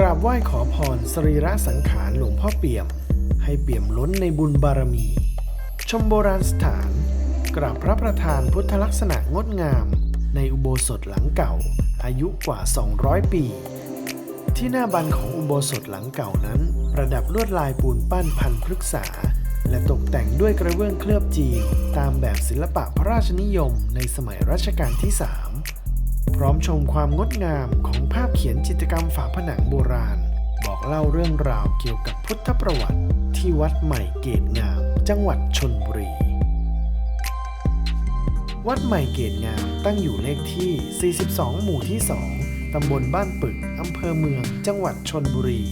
กราบไหว้ขอพรสรีระสังขารหลวงพ่อเปี่ยม ให้เปี่ยมล้นในบุญบารมี ชมโบราณสถาน กราบพระประธานพุทธลักษณะงดงาม ในอุโบสถหลังเก่า อายุกว่า 200 ปี ที่หน้าบันของอุโบสถหลังเก่านั้น ประดับลวดลายปูนปั้นพันพฤกษา และตกแต่งด้วยกระเบื้องเคลือบจีน ตามแบบศิลปะพระราชนิยมในสมัยรัชกาลที่ 3 พร้อมชมความงดงามของภาพเขียนจิตรกรรมฝาผนังโบราณ บอกเล่าเรื่องราวเกี่ยวกับพุทธประวัติ ที่วัดใหม่เกตงาม จังหวัดชนบุรี วัดใหม่เกตงามตั้งอยู่เลขที่ 42 หมู่ที่ 2 ตำบลบ้านปึก อำเภอเมือง จังหวัดชนบุรี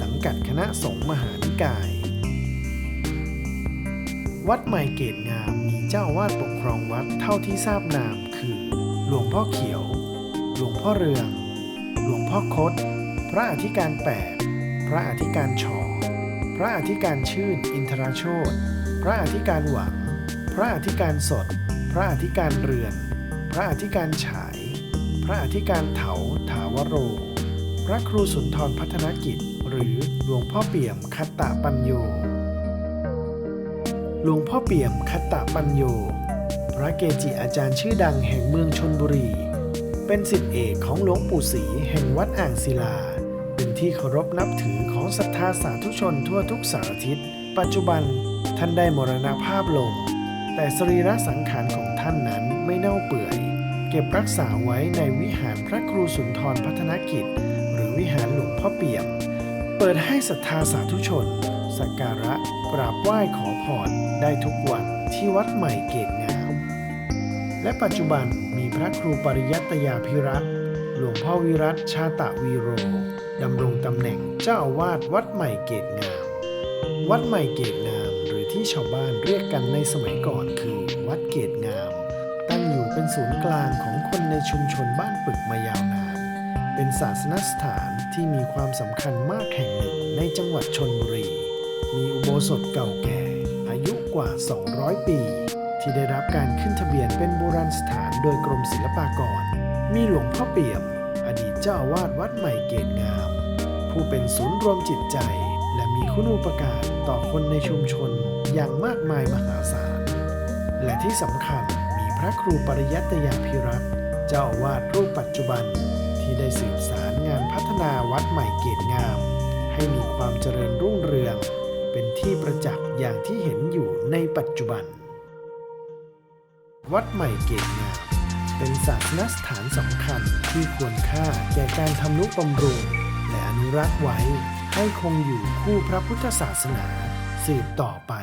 สังกัดคณะสงฆ์มหานิกาย วัดใหม่เกตงามมีเจ้าอาวาดปกครองวัดเท่าที่ทราบนาม หลวงพ่อเขียว หลวงพ่อเรือง หลวงพ่อคด พระอธิการแปดพระอธิการชอ พระอธิการชื่น อินทราโชตพระอธิการหวัง พระอธิการสด พระอธิการเรือน พระอธิการฉาย พระอธิการเถาถาวโร พระครูสุนทรพัฒนกิจ หรือหลวงพ่อเปี่ยมคัตตะปัญโย หลวงพ่อเปี่ยมคัตตะปัญโย ระเกจิอาจารย์ชื่อดังแห่งเมืองชนบุรี เป็นสิทธิเอกของหลวงปู่ศรีแห่งวัดอ่างศิลา เป็นที่เคารพนับถือของศรัทธาสาธุชนทั่วทุกสารทิศ ปัจจุบันท่านได้มรณภาพลง แต่สรีระสังขารของท่านนั้นไม่เน่าเปื่อย เก็บรักษาไว้ในวิหารพระครูสุนทรพัฒนกิจ หรือวิหารหลวงพ่อเปี่ยม เปิดให้ศรัทธาสาธุชนสักการะกราบไหว้ขอพรได้ทุกวันที่วัดใหม่เกตงา และปัจจุบันมีพระครูปริยัตยาภิรัตน์หลวงพ่อวิรัตชาตะวีโรดำรงตำแหน่งเจ้าอาวาสวัดใหม่เกตงาม วัดใหม่เกตงามหรือที่ชาวบ้านเรียกกันในสมัยก่อนคือ วัดเกตงาม ตั้งอยู่เป็นศูนย์กลางของคนในชุมชนบ้านปึกมายาวนาน เป็นศาสนสถานที่มีความสำคัญมากแห่งหนึ่งในจังหวัดชนบุรี มีอุโบสถเก่าแก่ อายุกว่า 200 ปี ที่ได้รับการขึ้นทะเบียนเป็นโบราณสถานโดยกรมศิลปากร มีหลวงพ่อเปี่ยม อดีตเจ้าอาวาสวัดใหม่เกตงาม ผู้เป็นศูนย์รวมจิตใจ และมีคุณูปการต่อคนในชุมชนอย่างมากมายมหาศาล และที่สำคัญมีพระครูปริยัตยาภิรัตน์เจ้าอาวาสรูปปัจจุบัน ที่ได้สืบสารงานพัฒนาวัดใหม่เกตงาม ให้มีความเจริญรุ่งเรือง เป็นที่ประจักษ์อย่างที่เห็นอยู่ในปัจจุบัน วัดใหม่เกตงามเป็นศาสนสถานสำคัญที่ควรค่าแก่การทำนุบำรุง และอนุรักษ์ไว้ให้คงอยู่คู่พระพุทธศาสนาสืบต่อไป